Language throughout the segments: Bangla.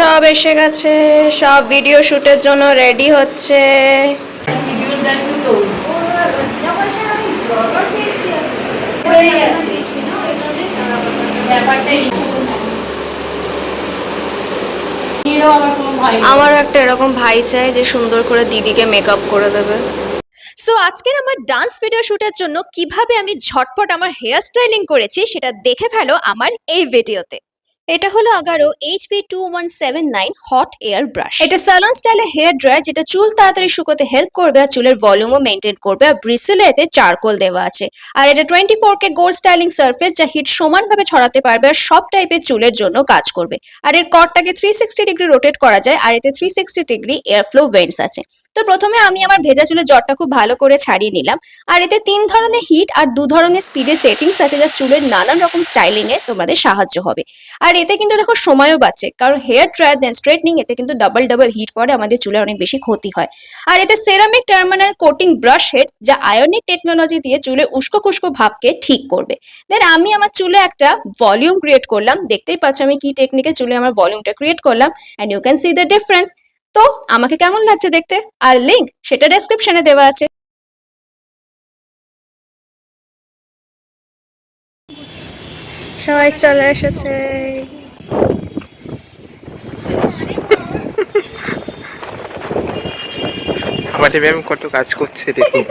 সব এসে গেছে, সব ভিডিও শুটের জন্য রেডি হচ্ছে। আমারও একটা এরকম ভাই চাই যে সুন্দর করে দিদিকে মেকআপ করে দেবে। সো আজকের আমার ডান্স ভিডিও শুটের জন্য কীভাবে আমি ঝটপট আমার হেয়ার স্টাইলিং করেছি সেটা দেখে ফেলো আমার এই ভিডিওতে এটা হলো Agaro HP two one seven nine hot air brush এটা স্যালন স্টাইলের হেয়ার ড্রায়ার যেটা চুল তাড়াতাড়ি শুকোতে হেল্প করবে আর চুলের ভলিউমও মেনটেন করবে আর ব্রিসেলে এতে চারকোল দেওয়া আছে। আর এটা twenty four K gold styling surface যা হিট সমানভাবে ছড়াতে পারবে আর সব টাইপের চুলের জন্য কাজ করবে। আর এর কটটাকে থ্রি সিক্সটি ডিগ্রি রোটেট করা যায় আর এতে three sixty degree air flow vents আছে। তো প্রথমে আমি আমার ভেজা চুলের জটটা খুব ভালো করে ছাড়িয়ে নিলাম। আর এতে তিন ধরনের হিট আর দু ধরনের স্পিডে সেটিংস আছে যা চুলের নানান রকম স্টাইলিং এ তোমাদের সাহায্য হবে। আর এতে কিন্তু দেখো সময়ও বাঁচে। কারণ হেয়ার ড্রায়ার দেন স্ট্রেটনিং এতে কিন্তু ডাবল ডাবল হিট পড়ে আমাদের চুলে অনেক বেশি ক্ষতি হয়। আর এতে ceramic terminal coating brush head যা আয়নিক টেকনোলজি দিয়ে চুলে উস্কো খুস্কো ভাবকে ঠিক করবে। দেন আমি আমার চুলে একটা ভলিউম ক্রিয়েট করলাম। দেখতেই পাচ্ছ আমি কি টেকনিকে চুলে আমার ভলিউমটা ক্রিয়েট করলাম। And you can see the difference তো আমাকে কেমন লাগছে দেখতে? আর লিঙ্ক সেটা ডেসক্রিপশনে দেওয়া আছে। সবাই চলে এসেছে। আমাদের ম্যাম কত কাজ করছে দেখুন।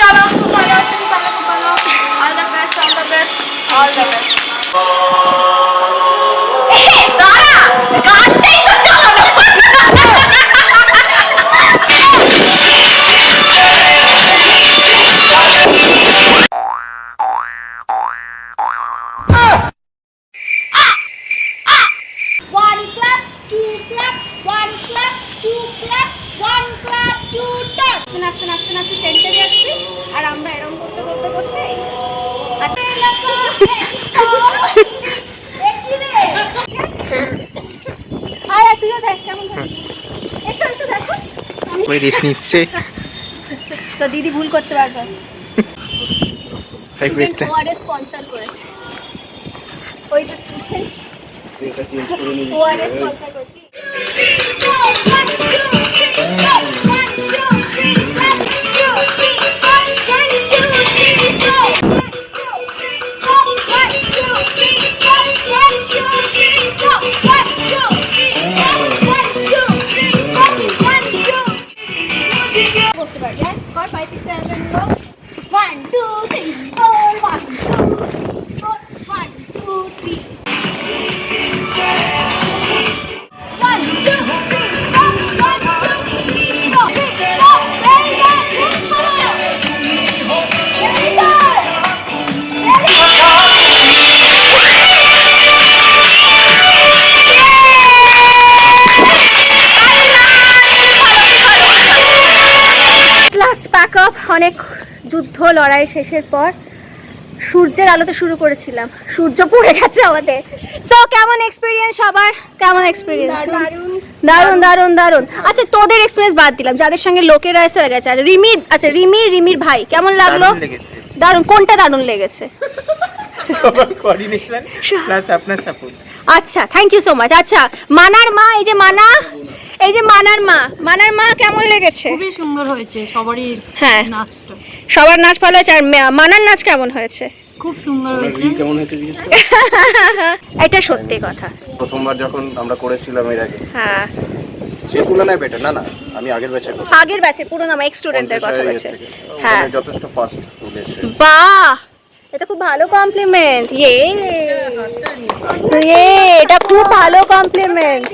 চলো খুব ভালো ভালো খুব ভালো। All the best all the best all the best নাচতে নাচতে নাচতে সেন্টারে আসছি আর আমরা এরকম করতে করতে করতে আচ্ছা। তুইও দেখ কেমন করছিস। এসো এসো দেখো। ওই রেস নিচ্ছে তো দিদি ভুল করছে বারবার। তাই পেটটা ওয়ারে স্পন্সর করেছে। ওই যে স্টুডেন্ট ওয়ারে স্পন্সর করেছে। অনেক যুদ্ধ লড়াই শেষের পর সূর্যের আলোতে শুরু করেছিলাম। সূর্য পড়ে গেছে আমাদের। সো কেমন এক্সপিরিয়েন্স সবার? কেমন এক্সপিরিয়েন্স দারুণ দারুণ দারুণ আচ্ছা তোদের এক্সপিরিয়েন্স বাদ দিলাম। যাদের সঙ্গে লোকেরা এসে গেছে আচ্ছা রিমির আচ্ছা রিমির রিমির ভাই কেমন লাগল? দারুণ দারুণ কোনটা দারুণ লেগেছে? কোঅর্ডিনেশন প্লাস আপনার সাপোর্ট আচ্ছা থ্যাংক ইউ সো মাচ আচ্ছা মানার মা এই যে মানা এই যে মানার মা মানার মা কেমন লেগেছে? খুবই সুন্দর হয়েছে সবারই হ্যাঁ। নাচটা। সবার নাচ ভালো হয়েছে আর মানার নাচ কেমন হয়েছে? খুব সুন্দর হয়েছে। কেমন হয়েছে জিজ্ঞেস এটা সত্যি কথা। প্রথমবার যখন আমরা করেছিলাম এর আগে হ্যাঁ। সেই তুলনায় বেটার না না আমি আগের ব্যাচের কথা আগের ব্যাচে পুরো আমার এক্স স্টুডেন্টদের কথা বলছে। হ্যাঁ। যথেষ্ট ফাস্ট তুলেছে বাহ! এটা খুব ভালো কমপ্লিমেন্ট ইয়ে ইয়ে এটা খুব ভালো কমপ্লিমেন্ট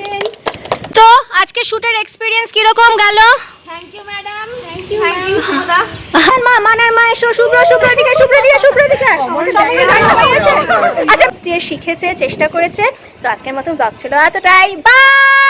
তো আজকে শুটের এক্সপিরিয়েন্স কীরকম গেল? Thank you madam thank you thank you Sumda আর মা মানার মা এসো শুভ্র শুভ্র দিকে শুভ্র দিকে শুভ্র দিকে। আচ্ছা শিখেছে চেষ্টা করেছে। তো আজকের মতন ব্লগ ছিল এতটাই। বাই